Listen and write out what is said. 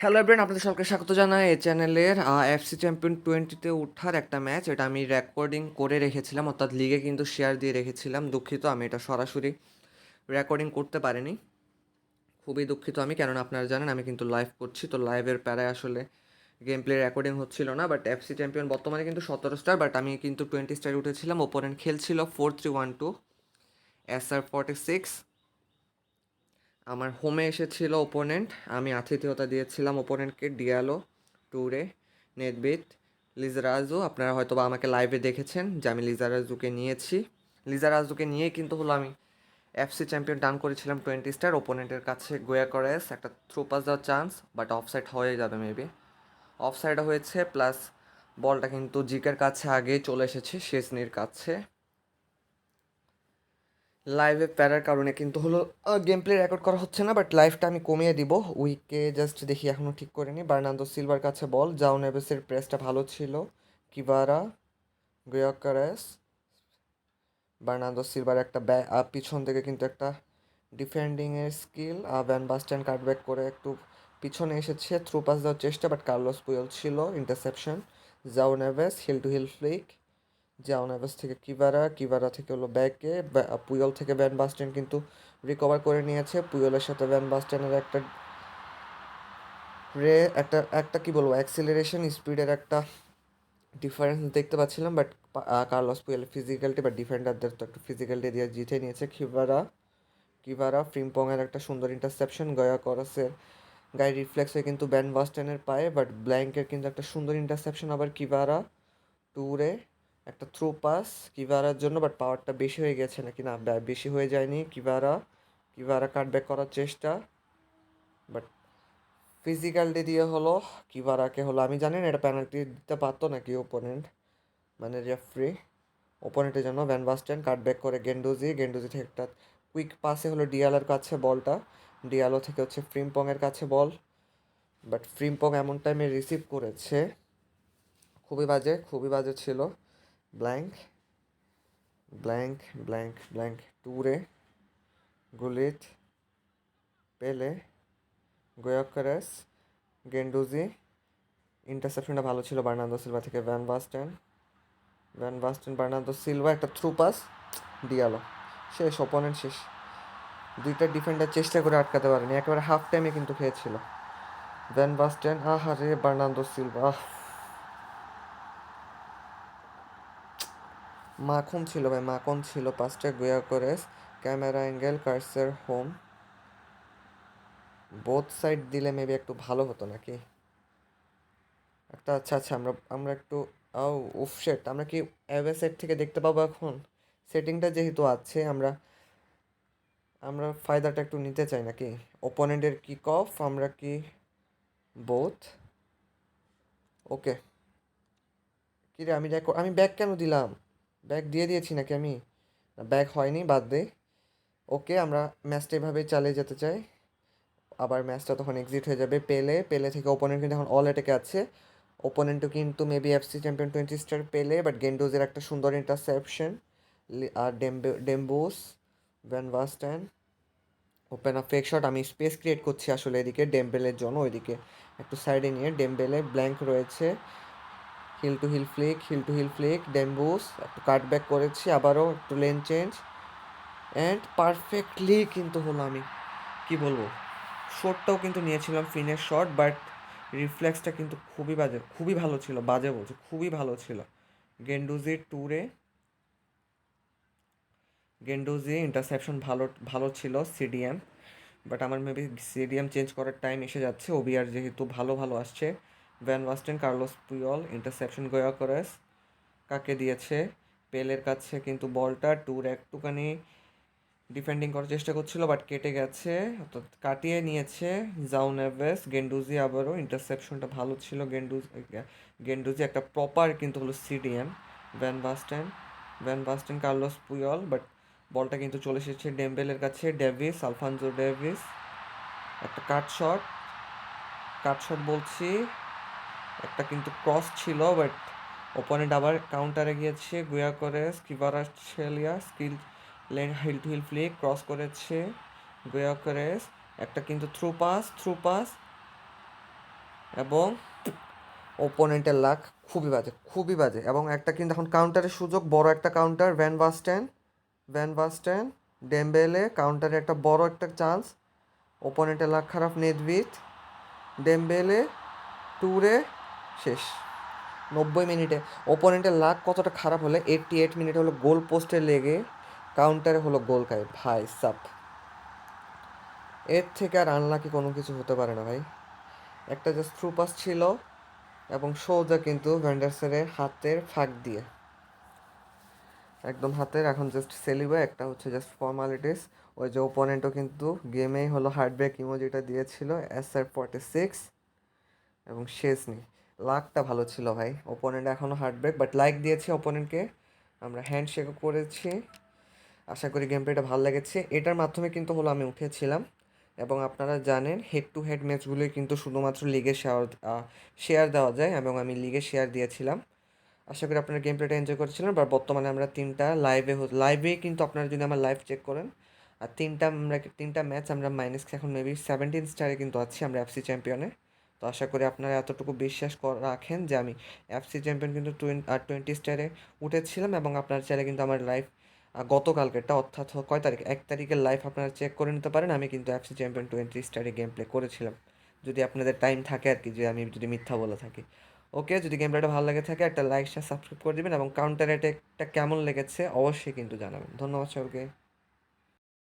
Hello everyone আপনাদের সকলকে স্বাগত জানাই এই চ্যানেলের এফসি চ্যাম্পিয়ন টোয়েন্টিতে ওঠার একটা ম্যাচ এটা আমি রেকর্ডিং করে রেখেছিলাম, অর্থাৎ লিগে কিন্তু শেয়ার দিয়ে রেখেছিলাম। দুঃখিত, আমি এটা সরাসরি রেকর্ডিং করতে পারিনি। খুবই দুঃখিত আমি, কেননা আপনারা জানেন আমি কিন্তু লাইভ করছি, তো লাইভের প্যারায় আসলে গেম প্লে রেকর্ডিং হচ্ছিল না বাট এফসি চ্যাম্পিয়ন বর্তমানে কিন্তু সতেরো স্টার বাট আমি কিন্তু টোয়েন্টি স্টার উঠেছিলাম। ওপোনেন্ট খেলছিল four three one two S আর ফর্টি সিক্স আমার হোমে এসেছিল ওপোনেন্ট আমি আতিথেয়তা দিয়েছিলাম ওপোনেন্টকে ডিয়ালো ট্যুরে নেটবিট লিজারাজু আপনারা হয়তো বা আমাকে লাইভে দেখেছেন যে আমি লিজারাজুকে নিয়েছি। লিজারাজুকে নিয়েই কিন্তু হলো আমি এফসি চ্যাম্পিয়ন ডান করেছিলাম টোয়েন্টি স্টার ওপোনেন্টের কাছে গোয়া করেস একটা থ্রু পাস দেওয়ার চান্স বাট অফসাইড হয়ে যাবে মেবি অফসাইড হয়েছে প্লাস বলটা কিন্তু জিকের কাছে আগেই চলে এসেছে শেষনির কাছে। লাইভে প্যারার কারণে কিন্তু হলো গেম প্লে রেকর্ড করা হচ্ছে না বাট লাইভটা আমি কমিয়ে দিব। উইকে জাস্ট দেখি এখনও ঠিক করিনি বার্নান্দো সিলভার কাছে বল জাও নেভেসের প্রেসটা ভালো ছিল। কিবারা গুয়াকারেস, বার্নান্দো সিলভার একটা ব্যা পিছন থেকে কিন্তু একটা ডিফেন্ডিংয়ের স্কিল ভ্যান বাস্ট্যান্ড কাটব্যাক করে একটু পিছনে এসেছে। থ্রু পাস দেওয়ার চেষ্টা বাট কার্লোস পুয়ল ছিল interception Joao Neves heel to heel flick জাউনাভাস থেকে কিবারা কিভারা থেকে হলো ব্যাকে পুয়ল থেকে ব্যান বাস্টেন কিন্তু রিকভার করে নিয়েছে। পুয়লের সাথে ব্যান বাস্টেনের একটা রে, একটা একটা কি বলব অ্যাক্সিলারেশন স্পিডের একটা ডিফারেন্স দেখতে পাচ্ছিলাম বাট কার্লস পুয়েল ফিজিক্যালিটি বা ডিফেন্ডারদের তো একটু ফিজিক্যালিটি দিয়ে জিতে নিয়েছে। কিবারা কিভারা ফ্রিমপংয়ের একটা সুন্দর ইন্টারসেপশন গয়া করসের গায়ে রিফ্লেক্স হয়ে কিন্তু ব্যান বাস্টেনের পায়ে বাট ব্ল্যাঙ্কের কিন্তু একটা সুন্দর ইন্টারসেপশন আবার কিবারা ট্যুরে একটা থ্রু পাস কিভারার জন্য বাট পাওয়ারটা বেশি হয়ে গেছে নাকি? না বেশি হয়ে যায়নি কিভারা। কিভারা কাটব্যাক করার চেষ্টা। বাট ফিজিক্যাল দিয়ে হলো, কিভারাকে হলো, আমি জানি না, এটা পেনাল্টি দিতে পারতো নাকি ওপোনেন্ট মানে রেফ্রি ওপোনেন্টের জন্য ভ্যান বাস্টেন কাটব্যাক করে গেন্ডুজি গেন্ডুজি থেকে একটা কুইক পাসে হলো ডিয়ালোর কাছে বলটা। ডিয়ালো থেকে হচ্ছে ফ্রিমপংয়ের কাছে বল। বাট ফ্রিমপং এমন টাইমে রিসিভ করেছে। খুবই বাজে খুবই বাজে ছিল। ব্ল্যাঙ্ক ব্ল্যাঙ্ক ব্ল্যাঙ্ক ব্ল্যাঙ্ক ট্যুরে গুলিত পেলে গোয়াকারেস গেন্ডুজি ইন্টারসেপশনটা ভালো ছিল বার্নান্দো সিলভা থেকে van Basten van Basten Bernardo Silva, একটা থ্রু পাস দিয়ালো। শেষ ওপোনেন্ট শেষ। দুইটা ডিফেন্ডার চেষ্টা করে আটকাতে পারেনি, একেবারে হাফ টাইমে কিন্তু খেয়েছিল। ভ্যান বাস্টেন আহা রে বার্নান্দো সিলভা, আহ। মাখন ছিল ভাই, মাখন ছিল পাঁচটা গোয়া করে। ক্যামেরা অ্যাঙ্গেল, কার্সের, হোম। বোথ সাইড দিলে মেবি একটু ভালো হতো নাকি? একটা আচ্ছা আচ্ছা আমরা আমরা একটু, আও উফসেট আমরা কি অ্যাওয়ে সেট থেকে দেখতে পাবো এখন? সেটিংটা যেহেতু আছে, আমরা আমরা ফায়দাটা একটু নিতে চাই নাকি? ওপোনেন্টের কিক অফ আমরা কি বোথ ওকে কিরে, আমি আমি ব্যাক কেন দিলাম? ব্যাগ দিয়ে দিয়েছি নাকি আমি? ব্যাগ হয়নি, বাদ দে। ওকে, আমরা ম্যাচটা এভাবেই চালিয়ে যেতে চাই। আবার ম্যাচটা তখন এক্সিট হয়ে যাবে পেলে পেলে থেকে ওপোনেন্ট কিন্তু এখন অল এটেকে আছে। ওপোনেন্টও কিন্তু maybe FC champion twenty star Pele but গেন্ডোজের একটা সুন্দর ইন্টারসেপশন আর ডেম্বে ডেম্বোস van Basten open up fake shot আমি স্পেস ক্রিয়েট করছি আসলে এদিকে ডেম্বেলের জন্য, ওইদিকে। একটু সাইডে নিয়ে ডেম্বেলে ব্ল্যাঙ্ক রয়েছে। Heel to heel flick heel to heel flick ডেম্বুস একটু কাটব্যাক করেছি, আবারও একটু লেন চেঞ্জ অ্যান্ড পারফেক্টলি কিন্তু হলো আমি, কি বলব? শটটাও কিন্তু নিয়েছিলাম ফিনের শট বাট রিফ্লেক্সটা কিন্তু খুবই বাজে, খুবই ভালো ছিল, বাজে বলছে, খুবই ভালো ছিল। গেন্ডুজির ট্যুরে গেন্ডুজি ইন্টারসেপশন ভালো ভালো ছিল সিডিএম বাট আমার মেবি সিডিএম চেঞ্জ করার টাইম এসে যাচ্ছে ওবিআর যেহেতু ভালো ভালো আসছে। Van Basten Carlos Puyol interception Goretzka কাকে দিয়েছে? পেলের কাছে কিন্তু বলটা ট্যুর একটুখানি ডিফেন্ডিং করার চেষ্টা করছিল বাট কেটে গেছে। অর্থাৎ কাটিয়ে নিয়েছে জাউনেভেস গেন্ডুজি আবারও ইন্টারসেপশনটা ভালো ছিল। গেন্ডুজ গেন্ডুজি একটা প্রপার কিন্তু হলো CDM Van Basten Van Basten Carlos Puyol but বলটা কিন্তু চলে এসেছে ডেম্বেলের কাছে। ডেভিস আলফানজো ডেভিস একটা কাট শট কাট শট বলছি। একটা কিন্তু ক্রস ছিল বাট ওপোনেন্ট আবার কাউন্টারে গিয়েছে। গুয়া করে স্কিভারা ছেলিয়া skill lane heel to heel flick cross করেছে গুয়া করে একটা কিন্তু থ্রু পাস থ্রু পাস এবং ওপোনেন্টের লাক খুবই বাজে খুবই বাজে। এবং একটা কিন্তু এখন কাউন্টারের সুযোগ, বড় একটা counter Van Basten Van Basten Dembele কাউন্টারে একটা বড় একটা চান্স ওপোনেন্টের লাক খারাপ নেদভিত ডেমবেলে টুরে শেষ। নব্বই মিনিটে। ওপোনেন্টের লাক কতটা খারাপ হলে এইটটি এইট মিনিটে হলো গোল পোস্টে লেগে কাউন্টারে হলো গোল খায়। ভাই, সাপ। এর থেকে আর আনলাকি কোনো কিছু হতে পারে না ভাই। একটা জাস্ট থ্রু পাস ছিল এবং সোজা কিন্তু ভ্যান্ডারসারের হাতের ফাঁক দিয়ে। একদম হাতের, এখন জাস্ট সেলিবে একটা হচ্ছে জাস্ট ফর্মালিটিস ওই যে ওপোনেন্টও কিন্তু গেমেই হলো হার্ডব্রেক ইমোজিটা দিয়েছিল এস আর ফর্টি সিক্স এবং শেষ নেই। লাকটা ভালো ছিল ভাই। ওপোনেন্ট এখনও হার্ডব্রেক বাট লাইক দিয়েছি ওপোনেন্টকে আমরা হ্যান্ড শেকও করেছি। আশা করি গেম প্লেটা ভালো লেগেছে। এটার মাধ্যমে কিন্তু হলো আমি উঠেছিলাম। এবং আপনারা জানেন হেড টু হেড ম্যাচগুলোই কিন্তু শুধুমাত্র লিগে শেয়ার শেয়ার দেওয়া যায়। এবং আমি লিগে শেয়ার দিয়েছিলাম। আশা করি আপনারা গেম প্লেটা এনজয় করেছিলেন। বা বর্তমানে আমরা তিনটা লাইভে লাইভে কিন্তু আপনারা যদি আমার লাইভ চেক করেন, আর তিনটা আমরা, তিনটা ম্যাচ আমরা মাইনাস এখন মেবি সেভেন্টিন স্টারে কিন্তু আছি আমরা এফসি চ্যাম্পিয়নে তো আশা করি আপনারা এতটুকু বিশ্বাস রাখেন যে আমি এফসি চ্যাম্পিয়ন কিন্তু টোয়েন্টি স্টারে উঠেছিলাম এবং আপনারা চাইলে কিন্তু আমার লাইভ গতকালকেরটা অর্থাৎ কয় তারিখ? এক তারিখের লাইভ আপনারা চেক করে নিতে পারেন। আমি কিন্তু এফসি চ্যাম্পিয়ন টোয়েন্টি স্টারে গেম প্লে করেছিলাম। যদি আপনাদের টাইম থাকে আর কি, যে আমি যদি মিথ্যা বলে থাকি। ওকে যদি গেম প্লেটা ভালো লেগে থাকে, একটা লাইক সাবস্ক্রাইব করে দিবেন এবং কাউন্টার অ্যাটাকটা কেমন লেগেছে অবশ্যই কিন্তু জানাবেন। ধন্যবাদ সকলকে